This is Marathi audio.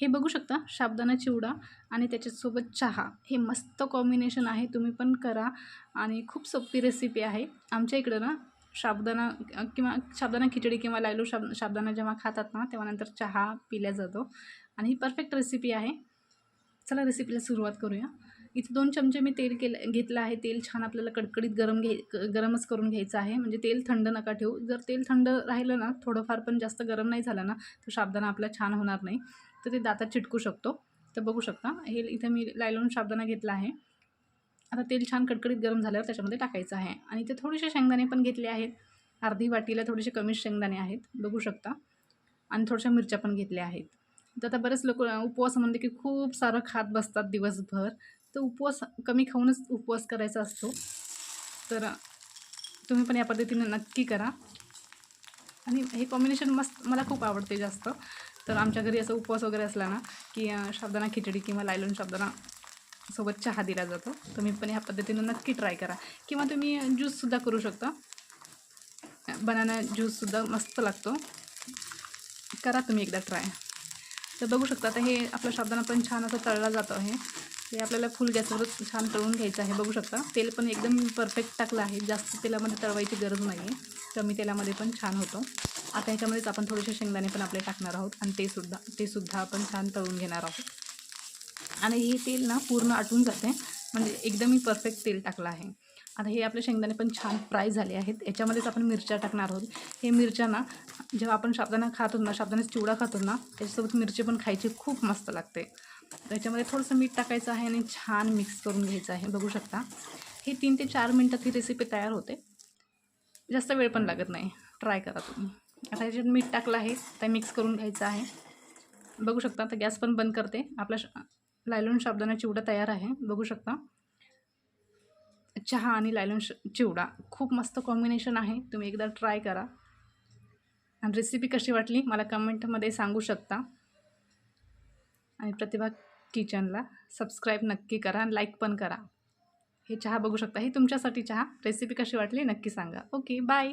हे बघू शकता साबुदाणा चिवडा आणि त्याच्यासोबत चहा. हे मस्त कॉम्बिनेशन आहे तुम्ही पण करा. आणि खूप सोपी रेसिपी आहे. आमच्या इकडं ना साबुदाणा किंवा साबुदाणा खिचडी किंवा लायलो शाब साबुदाणा जेव्हा खातात ना तेव्हा नंतर चहा पिल्या जातो. आणि ही परफेक्ट रेसिपी आहे. चला रेसिपीला सुरुवात करूया. इथे दोन चमचे मी तेल केलं घेतलं आहे. तेल छान आपल्याला कडकडीत गरम घे गरमच करून घ्यायचं आहे. म्हणजे तेल थंड नका ठेवू. जर तेल थंड राहिलं ना थोडंफार पण जास्त गरम नाही झालं ना तर साबुदाणा आपला छान होणार नाही. तर ते दातात चिटकू शकतो. तर बघू शकता हे इथं मी लायलॉन साबुदाणा घेतला आहे. आता तेल छान कडकडीत गरम झाल्यावर त्याच्यामध्ये टाकायचं आहे. आणि ते थोडेसे शेंगदाणे पण घेतले आहेत. अर्धी वाटीला थोडेसे कमी शेंगदाणे आहेत. बघू शकता. आणि थोड्याशा मिरच्या पण घेतल्या आहेत. तर आता बरेच लोक उपवास म्हणते की खूप सारं खात बसतात दिवसभर. तर उपवास कमी खाऊनच उपवास करायचा असतो. तर तुम्ही पण या पद्धतीने नक्की करा. आणि हे कॉम्बिनेशन मस्त मला खूप आवडते जास्त. तर आमच्या घरी असं उपवास वगैरे असला ना की अं, खिचडी किंवा लायलून साबुदाणा सोबत चहा दिला जातो. तुम्ही पण ह्या पद्धतीनं नक्की ट्राय करा. किंवा तुम्ही ज्यूससुद्धा करू शकता. बनाना ज्यूससुद्धा मस्त लागतो. करा तुम्ही एकदा ट्राय तर बघू शकता आता हे आपला साबुदाणा पण छान असं तळला जातो आहे हे आपल्याला फुल गॅसवरच छान तळून घ्यायचं आहे. बघू शकता. तेल पण एकदम परफेक्ट टाकलं आहे. जास्त तेलामध्ये तळवायची गरज नाही आहे कमी तेलामध्ये पण छान होतं. आता ह्याच्यामध्येच आपण थोडेसे शेंगदाणे पण आपले टाकणार आहोत आणि ते सुद्धा ते सुद्धा आपण छान तळून घेणार आहोत. आणि हे तेल ना पूर्ण आटून जाते. म्हणजे एकदमही परफेक्ट तेल टाकलं आहे. आता हे आपले शेंगदाणे पण छान फ्राय झाले आहेत. याच्यामध्येच आपण मिरच्या टाकणार आहोत. हे मिरच्या ना जेव्हा आपण साबुदाणा खातो ना शाबदाण्याचा चिवडा खातो ना त्याच्यासोबत मिरची पण खायची खूप मस्त लागते. त्याच्यामध्ये थोडंसं मीठ टाकायचं आहे आणि छान मिक्स करून घ्यायचं आहे. बघू शकता. हे तीन ते चार मिनटात ही रेसिपी तयार होते. जास्त वेळ पण लागत नाही. ट्राय करा तुम्ही. आता याच्यात मीठ टाकलं आहे ते मिक्स करून घ्यायचं आहे. बघू शकता आता गॅस पण बंद करते. आपला श- लायलोन साबुदाणा चिवडा तयार आहे. बघू शकता. चहा आणि लायलोन श चिवडा. खूप मस्त कॉम्बिनेशन आहे. तुम्ही एकदा ट्राय करा. आणि रेसिपी कशी वाटली मला कमेंटमध्ये सांगू शकता. आणि प्रतिभा किचनला सबस्क्राईब नक्की करा आणि लाईक पण करा. हे चहा बघू शकता. हे तुमच्यासाठी चहा. रेसिपी कशी वाटली? नक्की सांगा. Okay bye